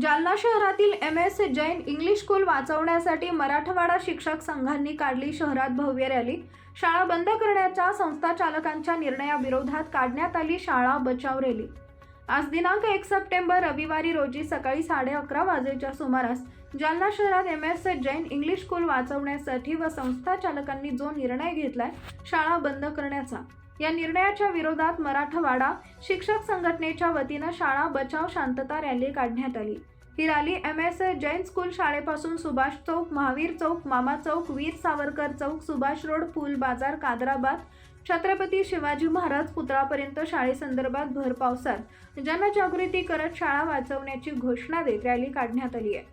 जालना शहरातील M S Jain English school वाचवण्यासाठी मराठवाडा शिक्षक संघांनी काढली शहरात भव्य रॅली. शाळा बंद करण्याच्या संस्था चालकांच्या निर्णयाविरोधात काढण्यात आली शाळा बचाव रॅली. आज दिनांक एक सप्टेंबर रविवारी रोजी सकाळी साडे अकरा वाजेच्या सुमारास जालना शहरात M S Jain English school वाचवण्यासाठी व संस्था चालकांनी जो निर्णय घेतलाय शाळा बंद करण्याचा. या निर्णयाच्या विरोधात मराठवाडा शिक्षक संघटनेच्या वतीनं शाळा बचाव शांतता रॅली काढण्यात आली. ही rally M S Jain school शाळेपासून सुभाष चौक महावीर चौक मामा चौक वीर सावरकर चौक सुभाष रोड फुल बाजार कादराबाद छत्रपती शिवाजी महाराज पुतळापर्यंत शाळेसंदर्भात भर पावसात जनजागृती करत शाळा वाचवण्याची घोषणा देत रॅली काढण्यात आली आहे.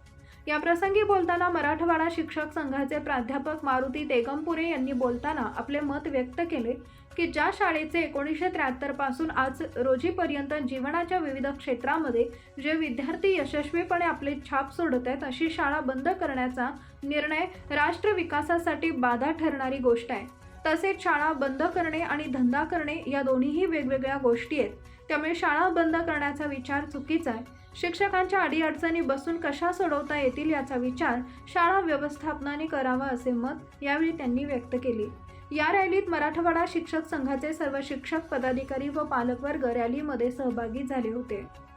या प्रसंगी बोलताना मराठवाडा शिक्षक संघाचे प्राध्यापक मारुती तेगमपुरे यांनी बोलताना आपले मत व्यक्त केले की ज्या शाळेचे एकोणीसशे त्र्याहत्तरपासून आज रोजीपर्यंत जीवनाच्या विविध क्षेत्रामध्ये जे विद्यार्थी यशस्वीपणे आपले छाप सोडत आहेत अशी शाळा बंद करण्याचा निर्णय राष्ट्र विकासासाठी बाधा ठरणारी गोष्ट आहे. तसेच शाळा बंद करणे आणि धंदा करणे या दोन्हीही वेगवेगळ्या गोष्टी आहेत. त्यामुळे शाळा बंद करण्याचा विचार चुकीचा आहे. शिक्षकांच्या अडीअडचणी बसून कशा सोडवता येतील याचा विचार शाळा व्यवस्थापनाने करावा असे मत यावेळी त्यांनी व्यक्त केले. या रॅलीत मराठवाडा शिक्षक संघाचे सर्व शिक्षक पदाधिकारी व पालकवर्ग रॅलीमध्ये सहभागी झाले होते.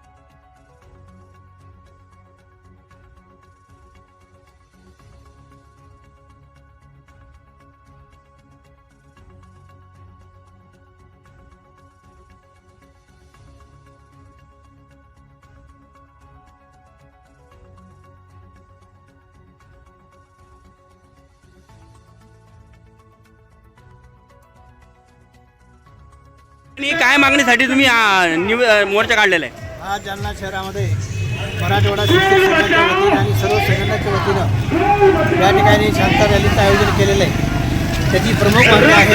आणि काय मागणीसाठी तुम्ही आ, निव- अ, मोर्चा काढलेला आहे? आज जालना शहरामध्ये मराठवाडा संघाच्या वतीनं आणि सर्व संघटनाच्या वतीनं या ठिकाणी शांता रॅलीचं आयोजन केलेलं आहे. त्याची प्रमुख मागणी आहे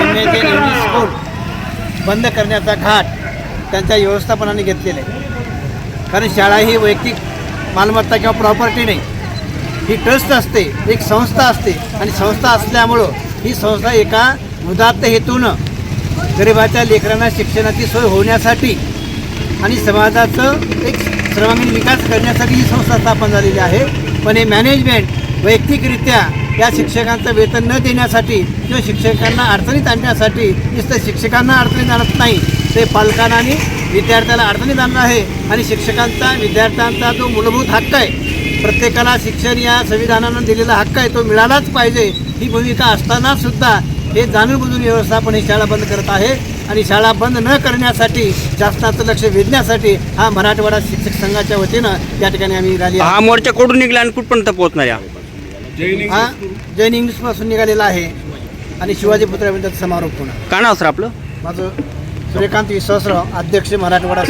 एम इंग्लिश स्कूल बंद करण्याचा घाट त्यांच्या व्यवस्थापनाने घेतलेला आहे. कारण शाळा ही वैयक्तिक मालमत्ता किंवा प्रॉपर्टी नाही. ही ट्रस्ट असते एक संस्था असते आणि संस्था असल्यामुळं ही संस्था एका उदात्त हेतूनं गरिबाच्या लेकरांना शिक्षणाची सोय होण्यासाठी आणि समाजाचं एक सर्वांगीण विकास करण्यासाठी ही संस्था स्थापन झालेली आहे. पण हे मॅनेजमेंट वैयक्तिकरित्या या शिक्षकांचं वेतन न देण्यासाठी किंवा शिक्षकांना अडचणीत आणण्यासाठी नुसतं शिक्षकांना अडचणीत आणत नाही ते पालकांना आणि विद्यार्थ्याला अडचणीत आणणं आहे. आणि शिक्षकांचा विद्यार्थ्यांचा जो मूलभूत हक्क आहे प्रत्येकाला शिक्षण या संविधानानं दिलेला हक्क आहे तो मिळालाच पाहिजे. ही भूमिका असताना सुद्धा हे जाणून बुजून व्यवस्थापन ही शाळा बंद करत आहे. आणि शाळा बंद न करण्यासाठी शासनाचं लक्ष वेधण्यासाठी हा मराठवाडा शिक्षक संघाच्या वतीनं या ठिकाणी आम्ही रॅली हा मोर्चा कुठून निघला आणि कुठपर्यंत पोहोचणार हा जैन इंग्लिशपासून निघालेला आहे. आणि शिवाजी पुतळ्यापर्यंत समारोप होणार. काय नाव सर आपलं? माझं सूर्यकांत विश्वासराव अध्यक्ष मराठवाडा